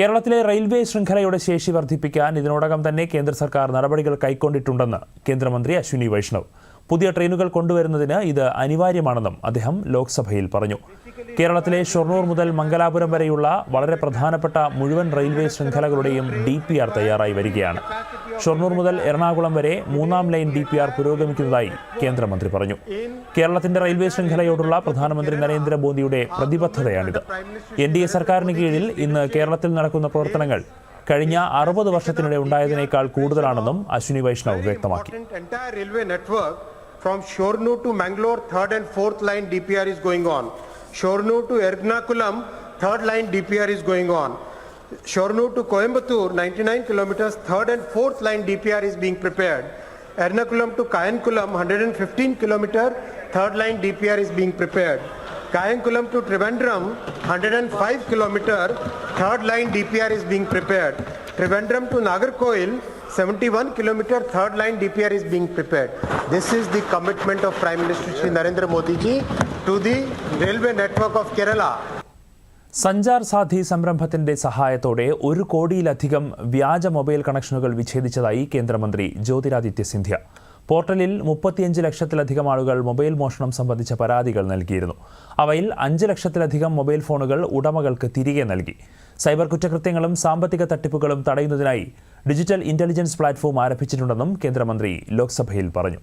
കേരളത്തിലെ റെയിൽവേ ശൃംഖലയുടെ ശേഷി വർദ്ധിപ്പിക്കാൻ ഇതിനോടകം തന്നെ കേന്ദ്ര സർക്കാർ നടപടികൾ കൈക്കൊണ്ടിട്ടുണ്ടെന്ന് കേന്ദ്രമന്ത്രി അശ്വിനി വൈഷ്ണവ്. പുതിയ ട്രെയിനുകൾ കൊണ്ടുവരുന്നതിന് ഇത് അനിവാര്യമാണെന്നും അദ്ദേഹം ലോക്സഭയിൽ പറഞ്ഞു. കേരളത്തിലെ ഷൊർണൂർ മുതൽ മംഗലാപുരം വരെയുള്ള വളരെ പ്രധാനപ്പെട്ട മുഴുവൻ റെയിൽവേ ശൃംഖലകളുടെയും ഡി തയ്യാറായി വരികയാണ്. ഷൊർണൂർ മുതൽ എറണാകുളം വരെ മൂന്നാം ലൈൻ ഡി പി ആർ പുരോഗമിക്കുന്നതായി കേന്ദ്രമന്ത്രി പറഞ്ഞു കേരളത്തിന്റെ റെയിൽവേ ശൃംഖലയോടുള്ള പ്രധാനമന്ത്രി നരേന്ദ്രമോദിയുടെ പ്രതിബദ്ധതയാണിത് എൻ ഡി എ സർക്കാരിന് കീഴിൽ ഇന്ന് കേരളത്തിൽ നടക്കുന്ന പ്രവർത്തനങ്ങൾ കഴിഞ്ഞ അറുപത് വർഷത്തിനിടെ ഉണ്ടായതിനേക്കാൾ കൂടുതലാണെന്നും അശ്വിനി വൈഷ്ണവ് വ്യക്തമാക്കി from Shornu to Mangalore, third and fourth line DPR is going on. Shornu to Ernakulam, third line DPR is going on. Shornu to Coimbatore, 99 kilometers, third and fourth line DPR is being prepared. Ernakulam to Kayankulam, 115 kilometer, third line DPR is being prepared. Kayankulam to Trivandrum, 105 kilometer, third line DPR is being prepared. Trivandrum to Nagarkoil, 71 kilometer, third line DPR is being prepared. This is the commitment of Prime Minister Shri Narendra Modi ji to the railway network of Kerala. സഞ്ചാർ സാധി സംരംഭത്തിന്റെ സഹായത്തോടെ ഒരു കോടിയിലധികം വ്യാജ mobile കണക്ഷനുകൾ വിച്ഛേദിച്ചതായി കേന്ദ്രമന്ത്രി ജ്യോതിരാദിത്യ സിന്ധ്യ. പോർട്ടലിൽ മുപ്പത്തിയഞ്ച് ലക്ഷത്തിലധികം ആളുകൾ മൊബൈൽ മോഷണം സംബന്ധിച്ച പരാതികൾ നൽകിയിരുന്നു. അവയിൽ അഞ്ച് ലക്ഷത്തിലധികം മൊബൈൽ ഫോണുകൾ ഉടമകൾക്ക് തിരികെ നൽകി. സൈബർ കുറ്റകൃത്യങ്ങളും സാമ്പത്തിക തട്ടിപ്പുകളും തടയുന്നതിനായി ഡിജിറ്റൽ ഇന്റലിജൻസ് പ്ലാറ്റ്ഫോം ആരംഭിച്ചിട്ടുണ്ടെന്നും കേന്ദ്രമന്ത്രി ലോക്സഭയിൽ പറഞ്ഞു.